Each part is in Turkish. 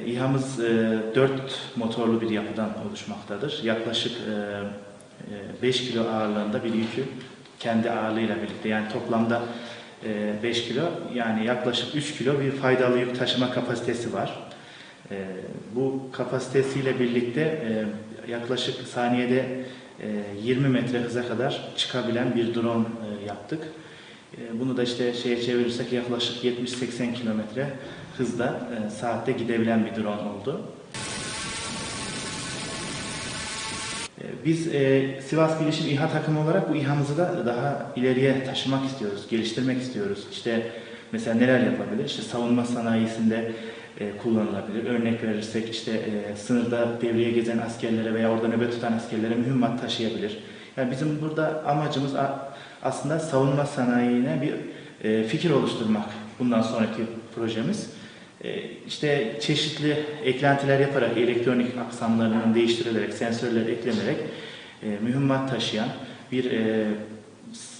E, İHA'mız e, 4 motorlu bir yapıdan oluşmaktadır. Yaklaşık e, e, 5 kilo ağırlığında bir yükü kendi ağırlığıyla birlikte yani toplamda e, 5 kilo yani yaklaşık 3 kilo bir faydalı yük taşıma kapasitesi var. E, Bu kapasitesiyle birlikte e, yaklaşık saniyede e, 20 metre hıza kadar çıkabilen bir drone e, yaptık. E, Bunu da işte şeye çevirirsek yaklaşık 70-80 kilometre hızla e, saatte gidebilen bir drone oldu. E, Biz e, Sivas Bilişim İHA takımı olarak bu İHA'mızı da daha ileriye taşımak istiyoruz, geliştirmek istiyoruz. İşte mesela neler yapabilir? İşte savunma sanayisinde e, kullanılabilir. Örnek verirsek işte sınırda devreye gezen askerlere veya orada nöbet tutan askerlere mühimmat taşıyabilir. Yani bizim burada amacımız aslında savunma sanayine bir e, fikir oluşturmak. Bundan sonraki projemiz. E, işte çeşitli eklentiler yaparak elektronik aksamlarının değiştirilerek, sensörler eklenerek e, mühimmat taşıyan bir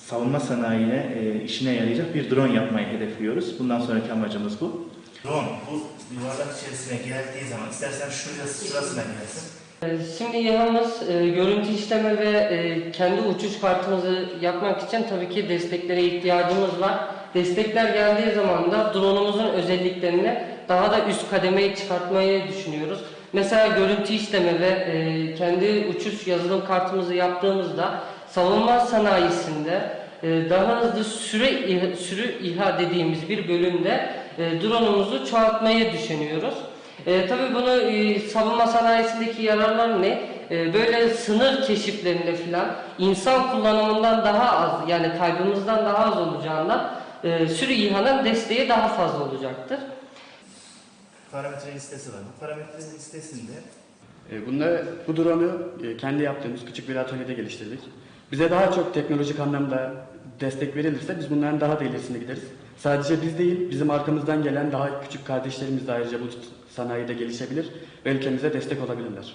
savunma sanayine işine yarayacak bir drone yapmayı hedefliyoruz. Bundan sonraki amacımız bu. Drone bu yuvarlak içerisine geldiği zaman istersen şurası şurasına gelsin. Ee, Şimdi İHA'mız e, görüntü işleme ve e, kendi uçuş kartımızı yapmak için tabii ki desteklere ihtiyacımız var. Destekler geldiği zaman da drone'umuzun özelliklerini daha da üst kademeye çıkartmayı düşünüyoruz. Mesela görüntü işleme ve e, kendi uçuş yazılım kartımızı yaptığımızda savunma sanayisinde daha hızlı süre sürü İHA dediğimiz bir bölümde e, drone'umuzu çoğaltmayı düşünüyoruz. E, tabii bunu e, savunma sanayisindeki yararlar ne? E, böyle sınır keşiflerinde filan insan kullanımından daha az yani kaybımızdan daha az olacağından e, sürü İHA'nın desteği daha fazla olacaktır. Parametre listesi var. Bu parametre listesinde E, Bunda bu drone'u e, kendi yaptığımız küçük bir atölyede geliştirdik. Bize daha çok teknolojik anlamda destek verilirse biz bunların daha da ilerisine gideriz. Sadece biz değil, bizim arkamızdan gelen daha küçük kardeşlerimiz de ayrıca bu sanayide gelişebilir ve ülkemize destek olabilirler.